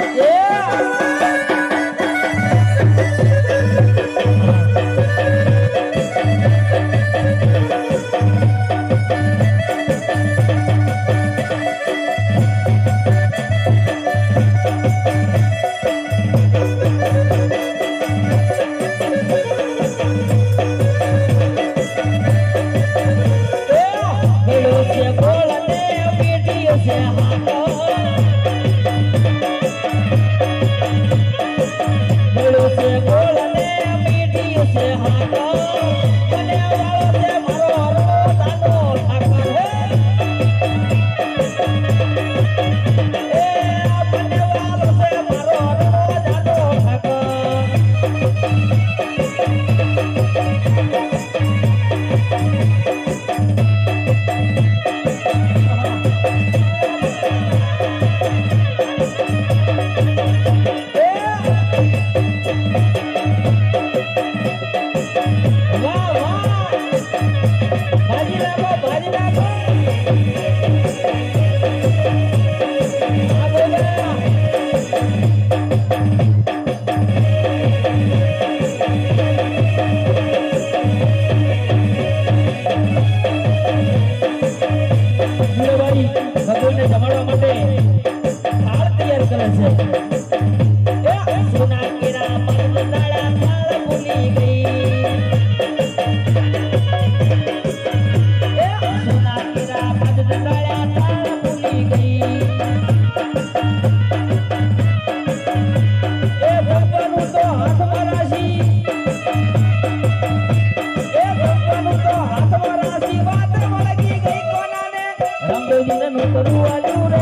Yeah. ಆಗಿನ ನೂರು ಅಲ್ಲೂರೇ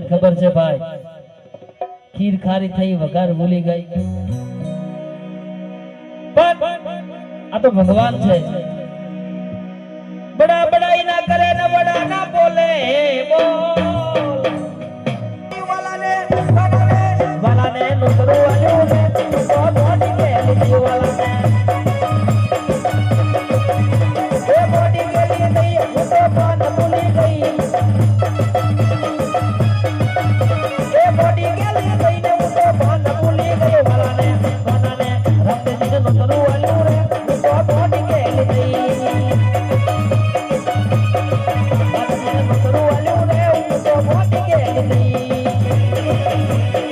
બધાને ખબર છે ભાઈ? ખીર ખારી થઈ, વઘાર ભૂલી ગઈ. આ તો ભગવાન છે. બડા બડાઈ ના કરે ને બડા ના બોલે.